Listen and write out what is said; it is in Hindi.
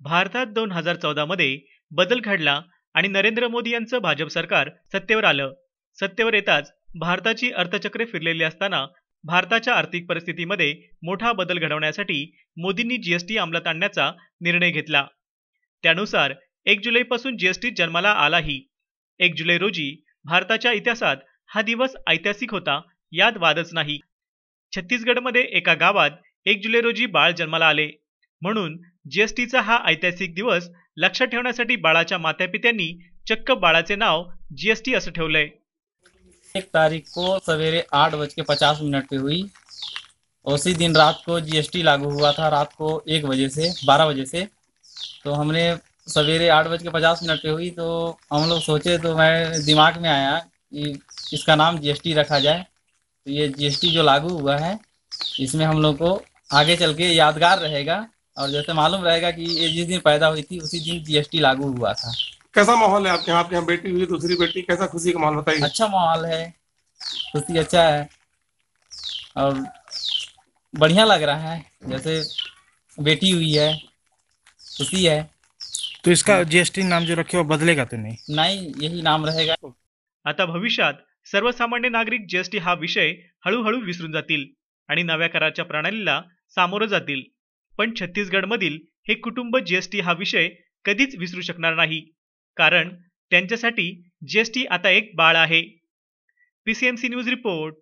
भारतात दोन हजार चौदामध्ये बदल घडला आणि नरेंद्र मोदी यांचं भाजप सरकार सत्तेवर आलं. सत्तेवर येताच भारताची अर्थचक्रे फिरलेली असताना भारताच्या आर्थिक परिस्थितीमध्ये मोठा बदल घडवण्यासाठी मोदींनी जीएसटी अंमलात आणण्याचा निर्णय घेतला. त्यानुसार एक जुलैपासून जीएसटी जन्माला आलाही. एक जुलै रोजी भारताच्या इतिहासात हा दिवस ऐतिहासिक होता यात वादच नाही. छत्तीसगडमध्ये एका गावात एक जुलै रोजी बाळ जन्माला आले. म्हणून जीएसटीचा हा ऐतिहासिक दिवस लक्षात ठेवण्यासाठी बाळाच्या मातापित्यांनी चक्क बाळाचे नाव जीएसटी असं ठेवलंय. एक तारीख को सवेरे आठ बज के पचास मिनट पे हुई. उसी दिन रात को जीएसटी लागू हुआ था, रात को एक बजे से, बारह बजे से. तो हमने सवेरे आठ बज के पचास मिनट पे हुई तो हम लोग सोचे तो मैं दिमाग में आया कि इसका नाम जीएसटी रखा जाए. तो ये जीएसटी जो लागू हुआ है, इसमें हम लोग को आगे चल के यादगार रहेगा. और जैसे मालूम रहेगा कि ये जिस दिन पैदा हुई थी उसी दिन जीएसटी लागू हुआ था। कैसा माहौल है आपके यहाँ? आपके यहाँ बेटी हुई दूसरी बेटी कैसा खुशी का माहौल बताइए। अच्छा माहौल है। खुशी अच्छा है। और बढ़िया लग रहा है। जैसे बेटी हुई है खुशी है। तो इसका जीएसटी नाम जो रखे वो बदलेगा तो नहीं? नहीं यही नाम रहेगा। आता भविष्यात सर्वसामान्य नागरिक जीएसटी हा विषय हळूहळू विसरून जातील आणि नव्या कराच्या प्रणालीला सामोरं जातील. पण छत्तीसगडमधील हे कुटुंब जीएसटी हा विषय कधीच विसरू शकणार नाही. कारण त्यांच्यासाठी जीएसटी आता एक बाळ आहे. PCMC news report.